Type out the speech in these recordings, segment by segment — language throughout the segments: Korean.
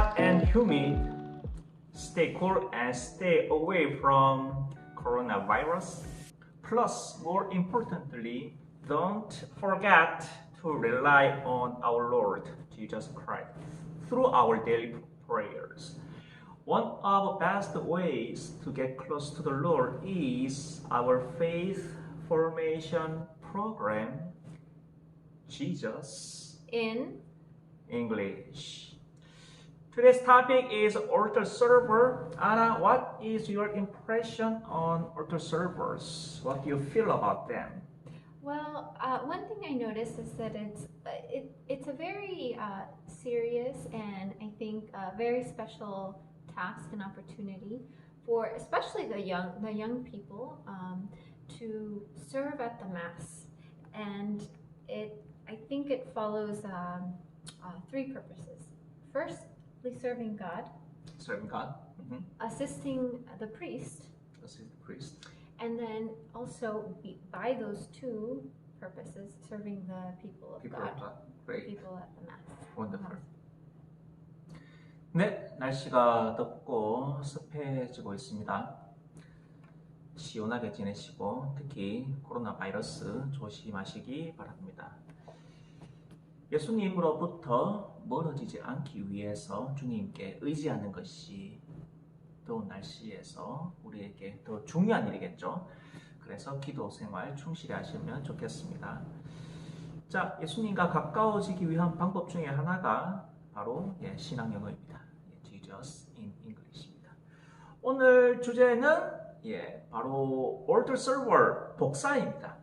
hot and humid, stay cool and stay away from coronavirus. Plus, more importantly, don't forget to rely on our Lord Jesus Christ through our daily prayers. One of the best ways to get close to the Lord is our faith formation program, Jesus In English. Today's topic is altar server. Anna, what is your impression on altar servers? What do you feel about them? well, uh, one thing I noticed is that it's uh, it, it's a very uh, serious and I think a very special task and opportunity for especially the young the young people um, to serve at the mass, and it I think it follows um, uh, three purposes. Firstly, serving God, Serving God, mm-hmm. assisting the priest, assist the priest, and then also be, by those two purposes, serving the people of people God, of God. Great, people at the mass. wonderful. 네, 날씨가 덥고 습해지고 있습니다. 시원하게 지내시고 특히 코로나 바이러스 조심하시기 바랍니다. 예수님으로부터 멀어지지 않기 위해서 주님께 의지하는 것이 더운 날씨에서 우리에게 더 중요한 일이겠죠. 그래서 기도 생활 충실히 하시면 좋겠습니다. 자, 예수님과 가까워지기 위한 방법 중에 하나가 바로 예, 신앙 영어입니다. 예, Jesus in English입니다. 오늘 주제는 예, 바로 altar server 복사입니다.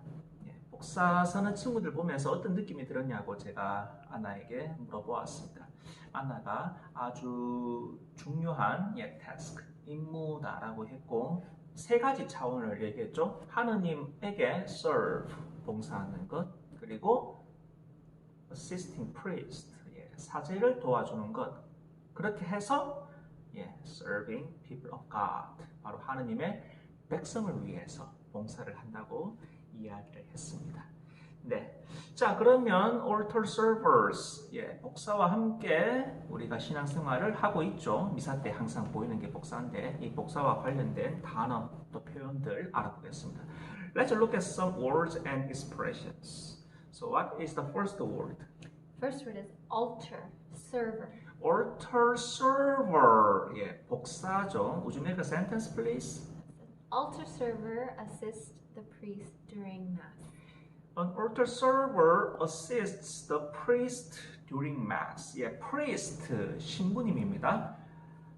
예, 복사 서는 친구들 보면서 어떤 느낌이 들었냐고 제가 아나에게 물어보았습니다. 아나가 아주 중요한 예, task, 임무다라고 했고 세 가지 차원을 얘기했죠. 하느님에게 serve, 봉사하는 것, 그리고 assisting priest, 예, 사제를 도와주는 것. 그렇게 해서 예, serving people of God, 바로 하느님의 백성을 위해서 봉사를 한다고 이야기를 했습니다. 네, 자 그러면 altar servers, 예, 복사와 함께 우리가 신앙생활을 하고 있죠. 미사 때 항상 보이는 게 복사인데 이 복사와 관련된 단어 또 표현들 알아보겠습니다. Let's look at some words and expressions. So what is the first word? First word is altar, server. altar server. 예, 복사죠. Would you make a sentence, please? Altar server assists the priest during mass. An altar server assists the priest during mass. 예, priest 신부님입니다.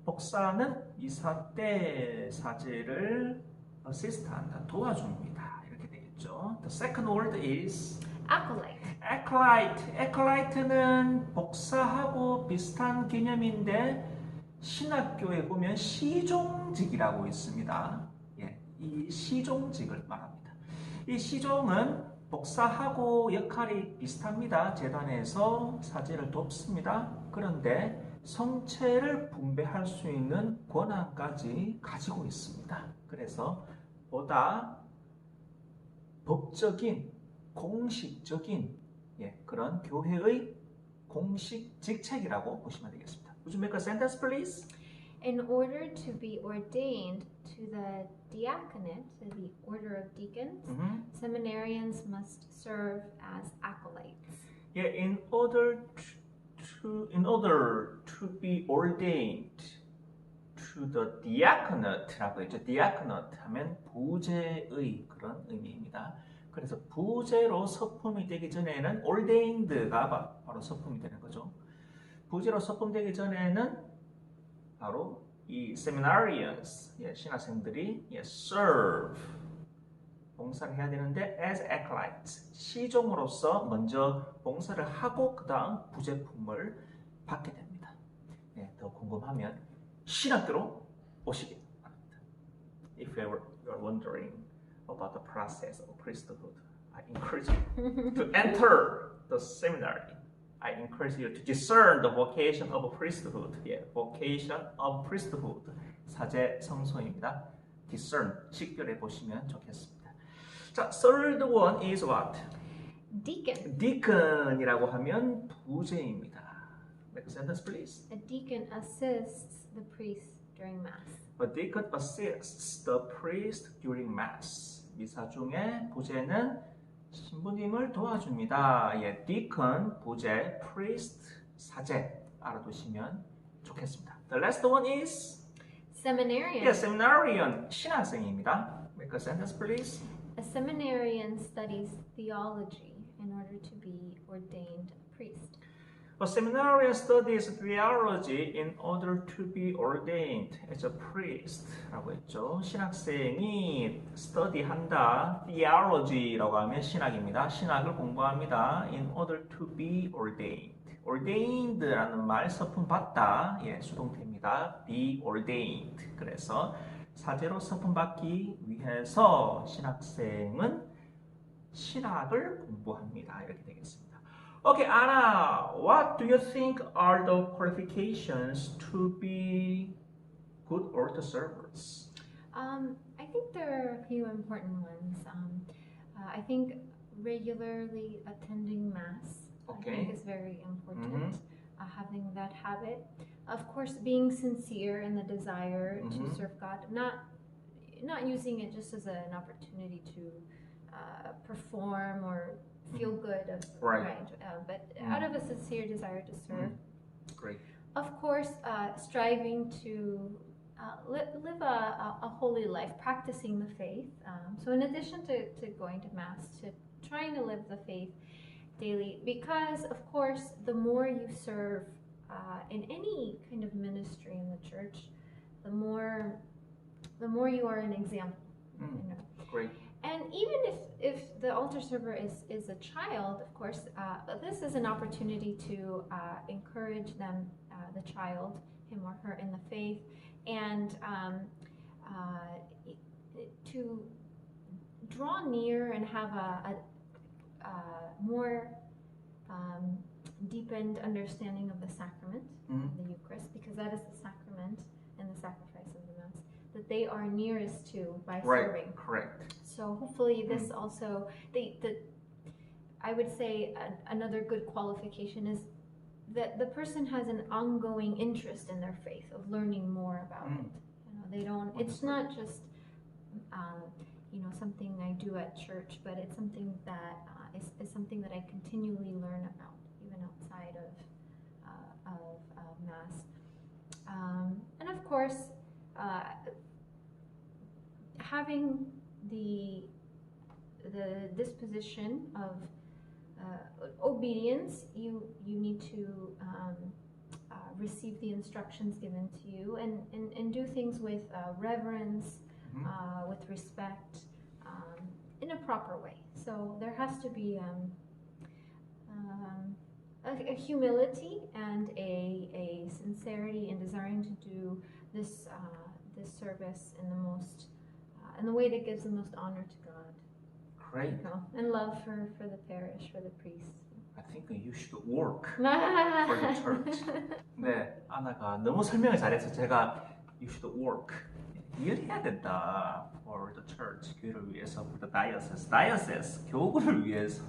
복사는 미사 때 사제를 assist한다, 도와줍니다. 이렇게 되겠죠. The second word is Acolyte. acolyte. acolyte는 복사하고 비슷한 개념인데 신학교에 보면 시종직이라고 있습니다. 예, 이 시종직을 말합니다. 이 시종은 복사하고 역할이 비슷합니다. 재단에서 사제를 돕습니다. 그런데 성체를 분배할 수 있는 권한까지 가지고 있습니다. 그래서 보다 법적인 공식적인 예, 그런 교회의 공식 직책이라고 보시면 되겠습니다. Would you make a sentence, please? In order to be ordained to the diaconate, to the order of deacons, Mhm. seminarians must serve as acolytes. 예, in order to in order to be ordained to the diaconate라고 했죠. diaconate 하면 부제의 그런 의미입니다. 그래서 부제로 서품이 되기 전에는 ordained가 바- 바로 서품이 되는 거죠. 부제로 서품되기 전에는 바로 이 seminarians 예, 신학생들이 예, serve 봉사를 해야 되는데 as acolytes 시종으로서 먼저 봉사를 하고 그 다음 부제품을 받게 됩니다. 네, 더 궁금하면 신학교로 오시기 바랍니다. If you are wondering about the process of priesthood, I encourage you to enter the seminary. I encourage you to discern the vocation of priesthood. 예, vocation of priesthood. 사제 성소입니다. discern 식별해 보시면 좋겠습니다. 자, third one is what? Deacon. deacon이라고 하면 부제입니다. Make a sentence, please. A deacon assists the priest during Mass. A deacon assists the priest during mass. 미사 중에 부제는 신부님을 도와줍니다. 예, deacon 부제, priest 사제 알아두시면 좋겠습니다. The last one is Seminarian. yeah, seminarian 신학생입니다. Make a sentence, please. A seminarian studies theology in order to be ordained a priest. A seminarian studies theology in order to be ordained as a priest. 라고 했죠. 신학생이 study한다. theology라고 하면 신학입니다. 신학을 공부합니다. in order to be ordained. ordained라는 말 서품 받다. 예, 수동태입니다. be ordained. 그래서 사제로 서품 받기 위해서 신학생은 신학을 공부합니다. 이렇게 되겠습니다. Okay, Anna, what do you think are the qualifications to be good altar servers? Um, I think there are a few important ones. Um, uh, I think regularly attending Mass okay. I think is very important. Uh, having that habit, of course, being sincere in the desire Mhm. to serve God, not not using it just as an opportunity to uh, perform or feel good, of, Right. Uh, but Mm. out of a sincere desire to serve. Great. Of course, uh, striving to uh, li- live a, a, a holy life, practicing the faith. Um, so, in addition to, to going to Mass, to trying to live the faith daily, because of course, the more you serve uh, in any kind of ministry in the church, the more the more you are an example. Mm, You know? great. And even if, if the altar server is, is a child, of course, uh, this is an opportunity to uh, encourage them, uh, the child, him or her, in the faith, and um, uh, to draw near and have a, a, a more um, deepened understanding of the sacrament, Mm. the Eucharist, because that is the sacrament and the sacrifice of the Mass that they are nearest to by Right. serving. Correct. So hopefully this also the the I would say a, another good qualification is that the person has an ongoing interest in their faith of learning more about Mm. it. You know, they don't. It's not just um, you know something I do at church, but it's something that uh, is, is something that I continually learn about, even outside of uh, of uh, mass. Um, and of course, uh, having the the disposition of uh, obedience, you you need to um, uh, receive the instructions given to you and, and, and do things with uh, reverence, Mhm. uh, with respect, um, in a proper way. So there has to be um, um, a, a humility and a, a sincerity in desiring to do this uh, this service in the most uh, in the way that gives the most honor to God. Great. you know, and love for, for the parish, for the priests. I think you should work. for the church. 네, 아나가 너무 설명을 잘해서 제가 you should work. 일을 해야 된다. For the church, 교회를 위해서, for the diocese, diocese, 교구를 위해서.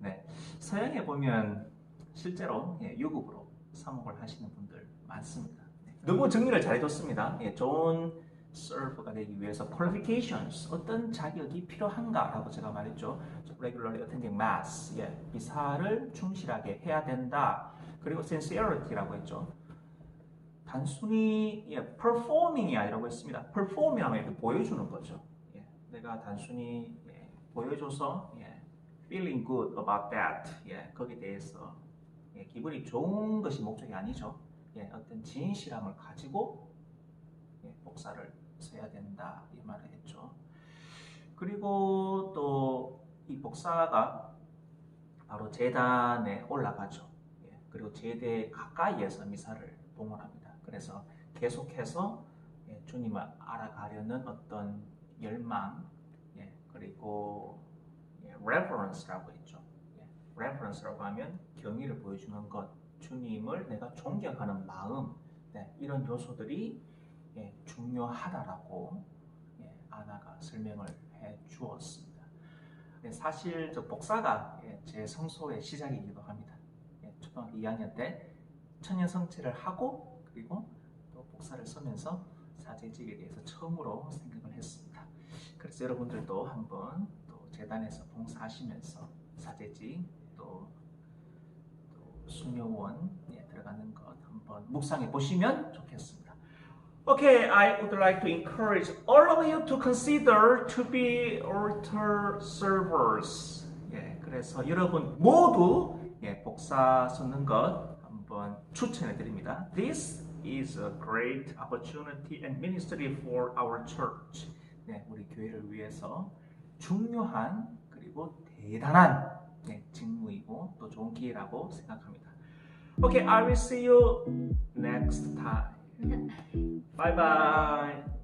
네, 서양에 보면 실제로 예, 유급으로 사목을 하시는 분들 많습니다. 네, 너무 정리를 잘해줬습니다. 예, 좋은 serve가 되기 위해서 qualifications 어떤 자격이 필요한가라고 제가 말했죠. regularly attending mass, 예, 미사를 충실하게 해야 된다. 그리고 sincerity라고 했죠. 단순히 예, performing이 아니라고 했습니다. perform이라면 이렇게 보여주는 거죠. 예, 내가 단순히 예, 보여줘서 예, feeling good about that, 예, 거기에 대해서 예, 기분이 좋은 것이 목적이 아니죠. 예, 어떤 진실함을 가지고 예, 복사를 써야 된다 이 말을 했죠. 그리고 또 이 복사가 바로 재단에 올라가죠. 예, 그리고 제대 가까이에서 미사를 봉헌합니다. 그래서 계속해서 예, 주님을 알아가려는 어떤 열망, 예, 그리고 예, reverence라고 했죠. 예, reverence라고 하면 경의를 보여주는 것, 주님을 내가 존경하는 마음, 네, 이런 요소들이 예, 중요하다라고 예, 아나가 설명을 해 주었습니다. 네, 사실 저 복사가 예, 제 성소의 시작이기도 합니다. 예, 초등학교 2학년 때 천년 성체를 하고 그리고 또 복사를 써면서 사제직에 대해서 처음으로 생각을 했습니다. 그래서 여러분들도 한번 또 재단에서 봉사하시면서 사제직 또, 또 수묘원에 들어가는 것 한번 묵상해 보시면 좋겠습니다. Okay, I would like to encourage all of you to consider to be altar servers. 예, 그래서 여러분 모두 예, 복사 쓰는 것 한번 추천해 드립니다. This is a great opportunity and ministry for our church. 네, 우리 교회를 위해서 중요한 그리고 대단한 네, 직무이고 또 좋은 기회라고 생각합니다. Okay, I will see you next time. 拜拜